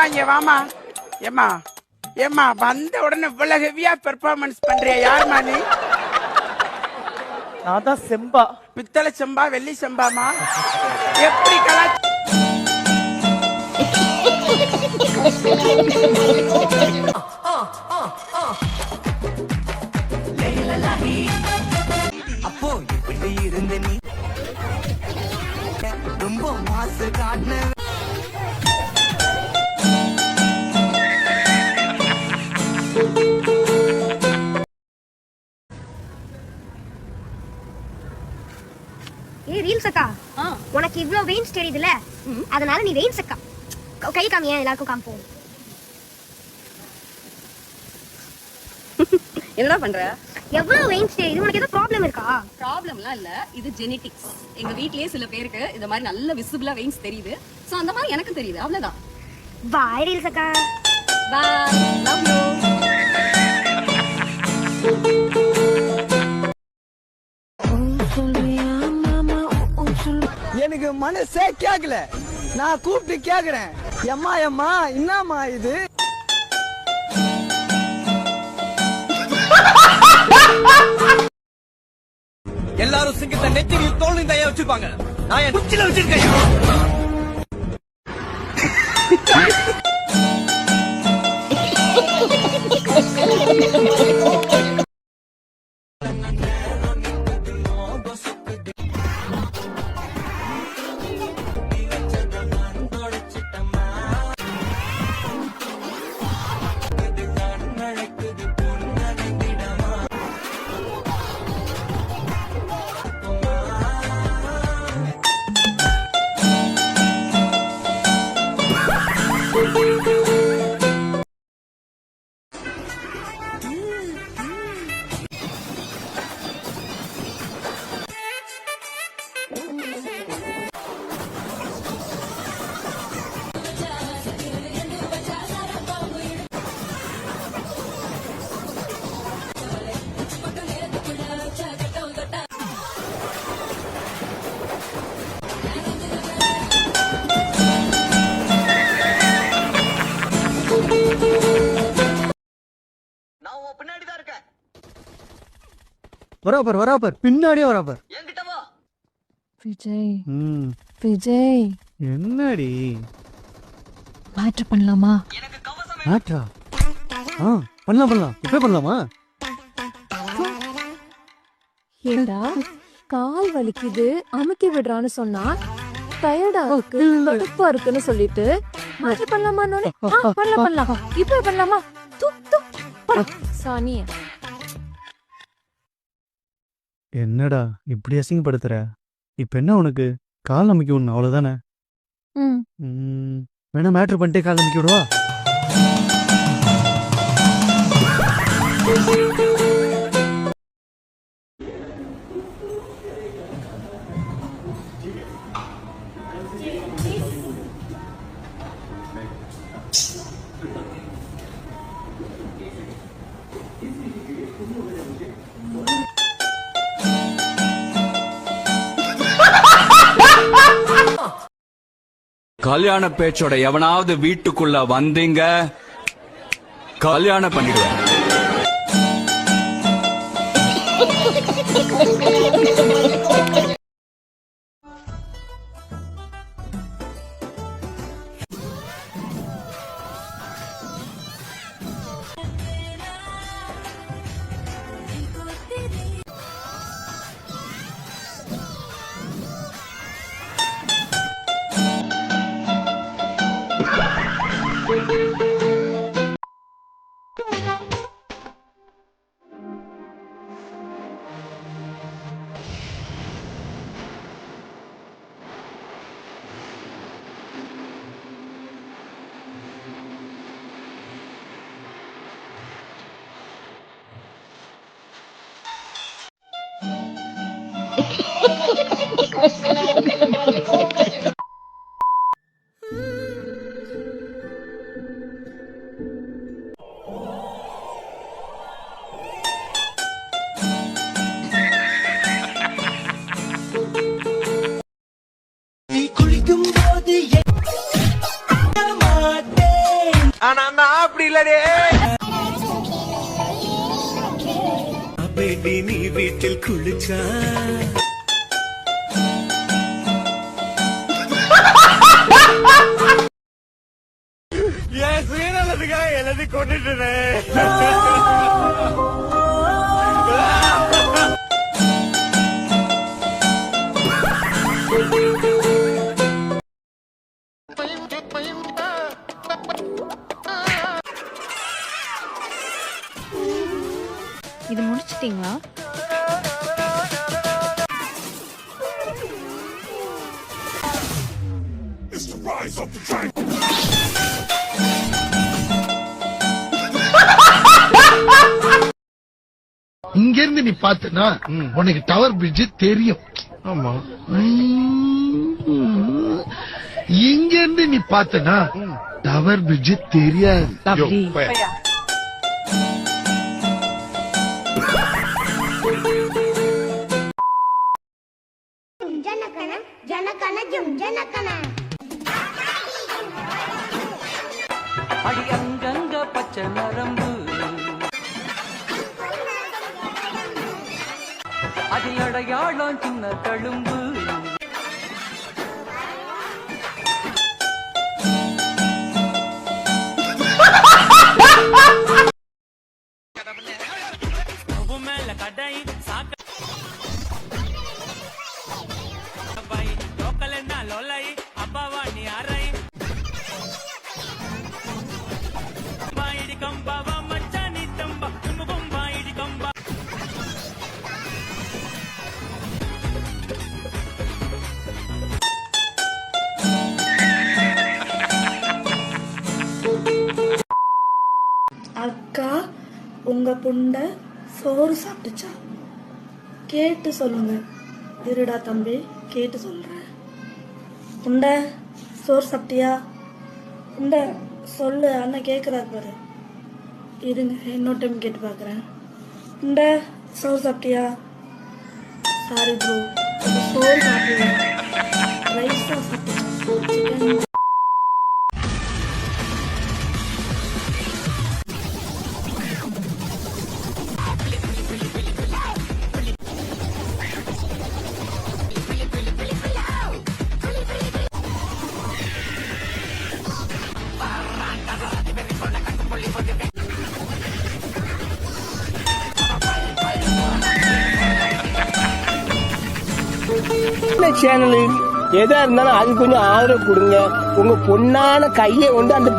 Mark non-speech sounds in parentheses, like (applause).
ஏமா இங்க வாமா ஏமா ஏமா வந்த உடனே இவ்வளவு ஹெவியா பெர்ஃபார்மன்ஸ் பண்றிய யாருமா நீ? நான் தான் செம்பா. பித்தளை செம்பா வெள்ளி செம்பாமா எப்படி கலா அப்போ இப்படி இருந்த நீ? ரொம்ப மாசு காட்டின உனக்கு இவ்ளோ வெயின்ஸ் தெரியுதுல? அதனால நீ வெயின்ஸ் அக்கா க- காமிய? எல்லாருக்கும் காமிப்போம் என்னடா பண்ற? எவ்வளவு வெயின்ஸ் தெரியுது உனக்கு ஏதோ ப்ராப்ளம் இருக்கா? ப்ராப்ளம்லாம் இல்ல. இது ஜெனெடிக்ஸ் எங்க வீட்லயே சில பேருக்கு இந்த மாதிரி நல்ல விசிபிளா வெயின்ஸ் தெரியுது. சோ அந்த மாதிரி எனக்கு தெரியுது. அவ்வளவுதான். பாய் ரீல்ஸ் அக்கா. பாய் லவ் யூ மனசே கேக்கல. நான் கூப்பிட்டு கேக்குறேன். எம்மா எம்மா என்னம்மா இது? எல்லாரும் சிங்கத்தை நெத்திரியில் தோல் தைய வச்சிருப்பாங்க நான் என் குச்சில வச்சிருக்கேன். நான் உன் பின்னாடி தான் இருக்கேன். வராப்பர் வராப்பர். பின்னாடியே வராப்பர். என்கிட்ட வா. விஜய். ம். விஜய். என்னடி? மேட்ரு பண்ணலாமா? ஆட்டா ஆ பண்ணலாம் பண்ணலாம். இப்ப பண்ணலாமா? ஏடா கால் வலிக்குது அமுக்கி விடுறான்னு சொன்னா டயர்டா இருக்கு கடுப்பா இருக்குன்னு சொல்லிட்டு மேட்ரு பண்ணலாமா பண்ணலாம்? பண்ணலாம் இப்ப பண்ணலாமா தூ என்னடா இப்படி அசிங்கப்படுத்துற? இப்ப என்ன உனக்கு? கால் அமைக்க ஒண்ணு அவ்வளவுதானே? வேணா மேட்ரு பண்ணிட்டே கால் அமைக்க விடுவா? கல்யாண பேச்சோட எவனாவது வீட்டுக்குள்ள வந்தீங்க? கல்யாணம் பண்ணிடுவேன். நீ (laughs) குளிக்கும் ஆனா நான் அப்படி இல்லடே. பேபி நீ வீட்டில் குளிச்சா? என் சுயநலத்துக்காக எல்லாத்தையும் கொண்டுட்டேனே. இது முடிச்சிட்டீங்களா? இங்க இருந்து நீ பாத்தனா உனக்கு டவர் பிரிட்ஜ் தெரியும். ஆமா. இங்க இருந்து நீ பாத்தனா டவர் பிரிட்ஜ் தெரியாது. அடி அங்கங்க பச்சை நரம்பு. அதில் அடையாளம் சின்ன தழும்பு. அக்கா உங்க புண்டை சோறு சாப்பிட்டுச்சா? கேட்டு சொல்லுங்க. இருடா தம்பி கேட்டு சொல்றேன். புண்டை சோறு சாப்பிட்டியா? புண்டை சொல்லு அண்ணன் கேட்குறாரு பாரு. இருங்க இன்னொரு டைம் கேட்டு பார்க்குறேன் இந்த சோறு சாப்பிட்டியா? சாரி ப்ரோ சோறு சாப்பிடுங்க ரைஸ் தான் சாப்பிட்டுச்சா இந்த சேனல் எதா இருந்தாலும் அது கொஞ்சம் ஆதரவு கொடுங்க. உங்க பொண்ணான கையை வந்து அந்த